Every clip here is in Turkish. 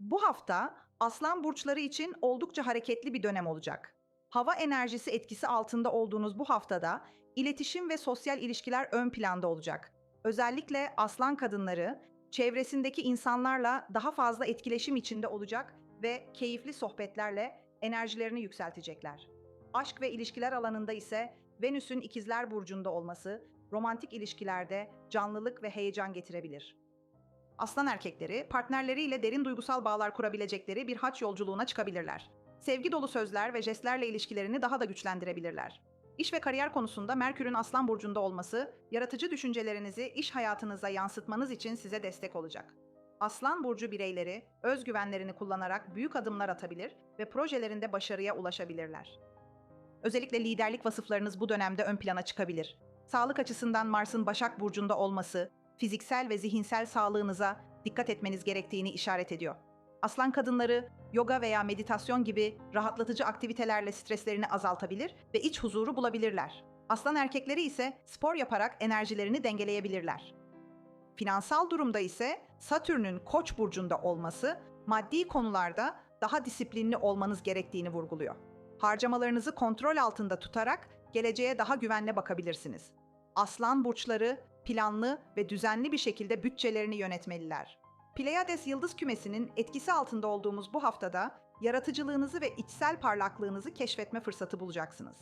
Bu hafta aslan burçları için oldukça hareketli bir dönem olacak. Hava enerjisi etkisi altında olduğunuz bu haftada iletişim ve sosyal ilişkiler ön planda olacak. Özellikle aslan kadınları çevresindeki insanlarla daha fazla etkileşim içinde olacak ve keyifli sohbetlerle enerjilerini yükseltecekler. Aşk ve ilişkiler alanında ise Venüs'ün ikizler burcunda olması romantik ilişkilerde canlılık ve heyecan getirebilir. Aslan erkekleri partnerleriyle derin duygusal bağlar kurabilecekleri bir haç yolculuğuna çıkabilirler. Sevgi dolu sözler ve jestlerle ilişkilerini daha da güçlendirebilirler. İş ve kariyer konusunda Merkür'ün Aslan burcunda olması, yaratıcı düşüncelerinizi iş hayatınıza yansıtmanız için size destek olacak. Aslan burcu bireyleri özgüvenlerini kullanarak büyük adımlar atabilir ve projelerinde başarıya ulaşabilirler. Özellikle liderlik vasıflarınız bu dönemde ön plana çıkabilir. Sağlık açısından Mars'ın Başak burcunda olması, fiziksel ve zihinsel sağlığınıza dikkat etmeniz gerektiğini işaret ediyor. Aslan kadınları yoga veya meditasyon gibi rahatlatıcı aktivitelerle streslerini azaltabilir ve iç huzuru bulabilirler. Aslan erkekleri ise spor yaparak enerjilerini dengeleyebilirler. Finansal durumda ise Satürn'ün Koç burcunda olması maddi konularda daha disiplinli olmanız gerektiğini vurguluyor. Harcamalarınızı kontrol altında tutarak geleceğe daha güvenle bakabilirsiniz. Aslan burçları planlı ve düzenli bir şekilde bütçelerini yönetmeliler. Pleiades yıldız kümesinin etkisi altında olduğumuz bu haftada yaratıcılığınızı ve içsel parlaklığınızı keşfetme fırsatı bulacaksınız.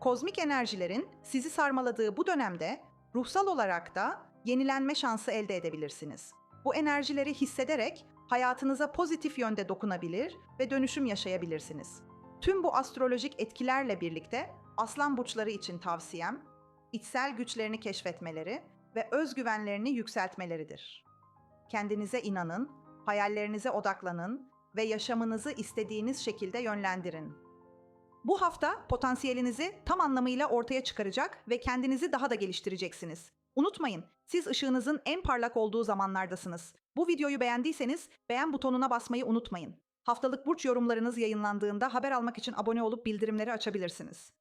Kozmik enerjilerin sizi sarmaladığı bu dönemde ruhsal olarak da yenilenme şansı elde edebilirsiniz. Bu enerjileri hissederek hayatınıza pozitif yönde dokunabilir ve dönüşüm yaşayabilirsiniz. Tüm bu astrolojik etkilerle birlikte aslan burçları için tavsiyem içsel güçlerini keşfetmeleri ve özgüvenlerini yükseltmeleridir. Kendinize inanın, hayallerinize odaklanın ve yaşamınızı istediğiniz şekilde yönlendirin. Bu hafta potansiyelinizi tam anlamıyla ortaya çıkaracak ve kendinizi daha da geliştireceksiniz. Unutmayın, siz ışığınızın en parlak olduğu zamanlardasınız. Bu videoyu beğendiyseniz beğen butonuna basmayı unutmayın. Haftalık burç yorumlarınız yayınlandığında haber almak için abone olup bildirimleri açabilirsiniz.